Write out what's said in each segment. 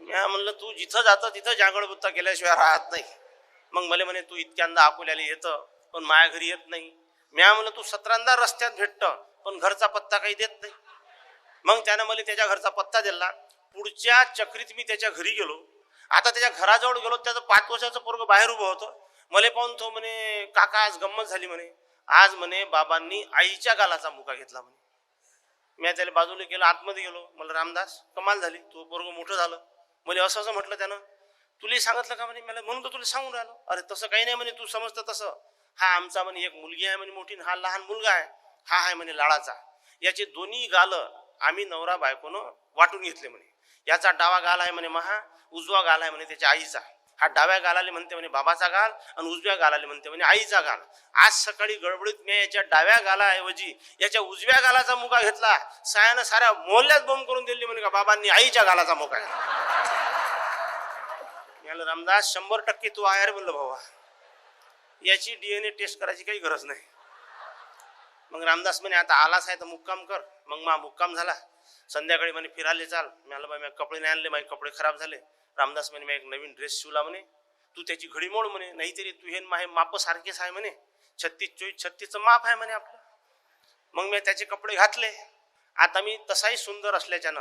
मी म्हणलं तू जिथं जातं तिथं जागळबुत्ता केल्याशिवाय राहत नाही. मग मला म्हणे तू इतक्यांदा अकोल्याला येतं पण माझ्या घरी येत नाही. म्या म्हणलं तू सतरांदा रस्त्यात भेटतं पण घरचा पत्ता काही देत नाही. मग त्यानं मला त्याच्या घरचा पत्ता दिला. पुढच्या चक्रीत मी त्याच्या घरी गेलो. आता त्याच्या घराजवळ गेलो त्याचं पाच वर्षाचं पोरग बाहेर उभं होतं. मला पाहून तो म्हणे काका आज गंमत झाली म्हणे. आज म्हणे बाबांनी आईच्या गालाचा मुका घेतला म्हणे. मी त्याला बाजूला गेलो आतमध्ये गेलो. मला रामदास कमाल झाली. तो पोरग मोठं झालं. मला असं असं म्हटलं त्यानं. तुला सांगितलं का म्हणे? मला म्हणून तर तुला सांगून राहिलो. अरे तसं काही नाही म्हणे तू समजतं तसं. हा आमचा म्हणे एक मुलगी आहे म्हणे मोठी हा लहान मुलगा आहे. हा आहे म्हणे लाडाचा. याचे दोन्ही गाल आम्ही नवरा बायकोनं वाटून घेतले म्हणे. याचा डावा गाल आहे म्हणे महा. उजवा गाल आहे म्हणे त्याच्या आईचा. हा डाव्या गालाले म्हणते म्हणे बाबाचा गाल आणि उजव्या गालाले म्हणते म्हणे आईचा गाल. आज सकाळी गडबडीत मी याच्या डाव्या गालाऐवजी याच्या उजव्या गालाचा मुका घेतला. सायानं साऱ्या मोहल्ल्यात बोंब करून दिली म्हणे का बाबांनी आईच्या गालाचा मुका घेतला. याला रामदास शंभर टक्के तू आहे रे म्हणलं भावा. याची ए टेस्ट करायची काही गरज नाही. मग रामदास म्हणे आता आलाच आहे तर मुक्काम कर. मग मा मुक्काम झाला. संध्याकाळी म्हणे फिराले चाल. मी बाई मी कपडे नाही आणले माझे कपडे खराब झाले. रामदास म्हणे मी एक नवीन ड्रेस शिवला म्हणे. तू त्याची घडी मोड म्हणे. नाहीतरी तू हे माहे माप सारखेच आहे म्हणे. छत्तीस चोवीस छत्तीसचं माप आहे म्हणे आपलं. मग मी त्याचे कपडे घातले. आता मी तसाही सुंदर असल्याच्यानं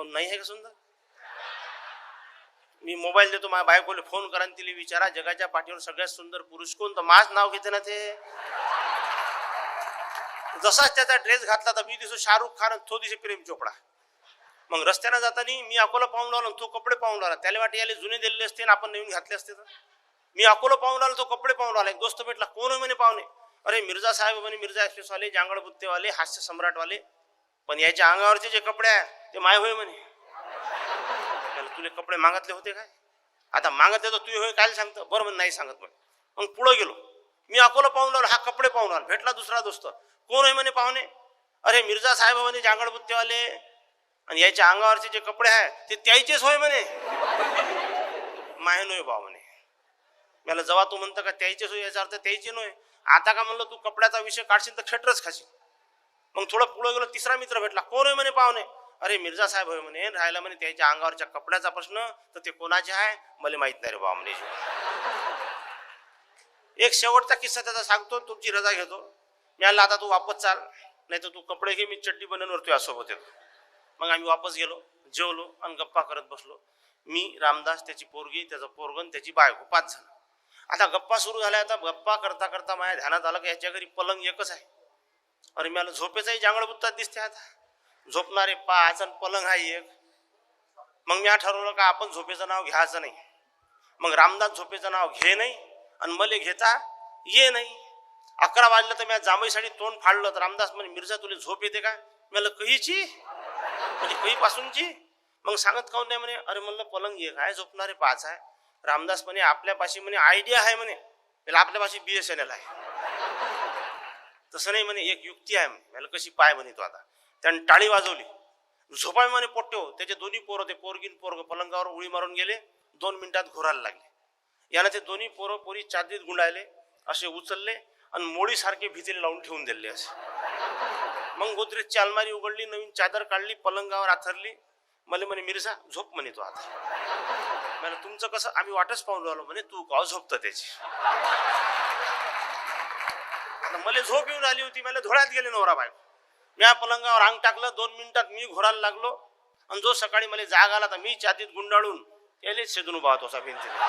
काहून नाही आहे का सुंदर मी मोबाईल देतो माझ्या बायकोले फोन करा आणि तिला विचारा जगाच्या पाठीवर सगळ्यात सुंदर पुरुष कोण? तर माझ नाव घेते ना ते. जसाच त्याचा ड्रेस घातला तर मी दिसतो शाहरुख खान तो दिसे प्रेम चोपडा. मग रस्त्यानं जाताना मी अकोला पाहून लावला तो कपडे पाहून लावला त्याला वाटे याले जुने दिलेले असते आणि आपण नवीन घातले असते तर. मी अकोला पाहून आलो तो कपडे पाहून लावला एक दोस्त भेटला कोण म्हणे पाहुणे? अरे मिर्झा साहेब म्हणे मिर्झा एक्सप्रेसवाले जांगळ बुत्तेवाले हास्य सम्राटवाले. पण याच्या अंगावरचे जे कपडे आहे ते माय होय म्हणे. त्याला तुले कपडे मागतले होते काय? आता मागतले तर तू होय काय सांगतं? बरं म्हणे नाही सांगत म्हणे. मग पुढं गेलो. मी अकोला पाहून लावलो हा कपडे पाहून आला. भेटला दुसरा दोस्त. कोण आहे म्हणे पाहुणे? अरे मिर्जा साहेब म्हणे जांगडबुत्तेवाले. आणि याच्या अंगावरचे जे कपडे आहे ते त्याचेच होय म्हणे. माहे नोय बा म्हणे. मला जेव्हा तू म्हणतं का त्याचेच होय? याचा अर्थ त्याचे नोय. आता का म्हणलं तू कपड्याचा विषय काढशील तर खेटरच खाशील. मग थोडं पुढं गेलो तिसरा मित्र भेटला. कोण आहे म्हणे पाहुणे? अरे मिर्झा साहेब होय म्हणे. राहायला म्हणे त्याच्या अंगावरच्या कपड्याचा प्रश्न. तर ते कोणाचे आहे? मला माहीत नाही रे बा म्हणे एक शेवटचा किस्सा त्याचा सांगतो तुमची रजा घेतो. मी आला आता तू वापस चाल. नाही तर तू कपडे घे मी चड्डी बनवून तुझ्या सोबत येतो. मग आम्ही वापस गेलो जेवलो आणि गप्पा करत बसलो. मी रामदास त्याची पोरगी त्याचा पोरगण त्याची बायको पाच झालं आता गप्पा सुरू झाल्या आता गप्पा करता करता माझ्या ध्यानात आलं की याच्या घरी पलंग एकच आहे. अरे मला झोपेचाही जांगळबुत्तात दिसते आता. झोपणारे पाच आणि पलंग हा एक. मग मी ठरवलं का आपण झोपेचं नाव घ्यायचं नाही. मग रामदास झोपेचं नाव घे नाही आणि मले घेता ये नाही. अकरा वाजलं तर मी जांभईसाठी तोंड फाडलं तर रामदास म्हणे मिर्झा तुला झोप येते का? मला कहीची? म्हणजे कहीपासूनची? मग सांगत काऊन नाही म्हणे अरे म्हणलं पलंग एक आहे झोपणारे पाच आहे? रामदास म्हणे आपल्यापाशी म्हणे आयडिया आहे म्हणे. त्याला आपल्यापाशी बी एस एन एल आहे. तसं नाही म्हणे एक युक्ती आहे मला कशी पाय म्हणे तो आता. त्याने टाळी वाजवली. झोपाय म्हणे पोट्ट्यो त्याचे दोन्ही पोरं ते पोरगीन पोरग पलंगावर उळी मारून गेले. दोन मिनिटात घोरायला लागले. यानं ते दोन्ही पोरं पोरी चादरीत गुंडाळले असे उचलले आणि मोडीसारखे भितीला लावून ठेवून दिले असे. मग गोदरेजची अलमारी उघडली नवीन चादर काढली पलंगावर आथरली. मला म्हणे मिर्झा झोप म्हणे तो आता. मला तुमचं कसं आम्ही वाटच पाहून राहिलो म्हणे तू का झोपतं त्याची? मला झोप येऊन आली होती मला धोळ्यात गेले नवरा बायको. मी या पलंगावर अंग टाकलं दोन मिनिटात मी घोरायला लागलो. आणि जो सकाळी मला जाग आला तर मी छातीत गुंडाळून यालेच शेदून उभा होतो असा भिंतीला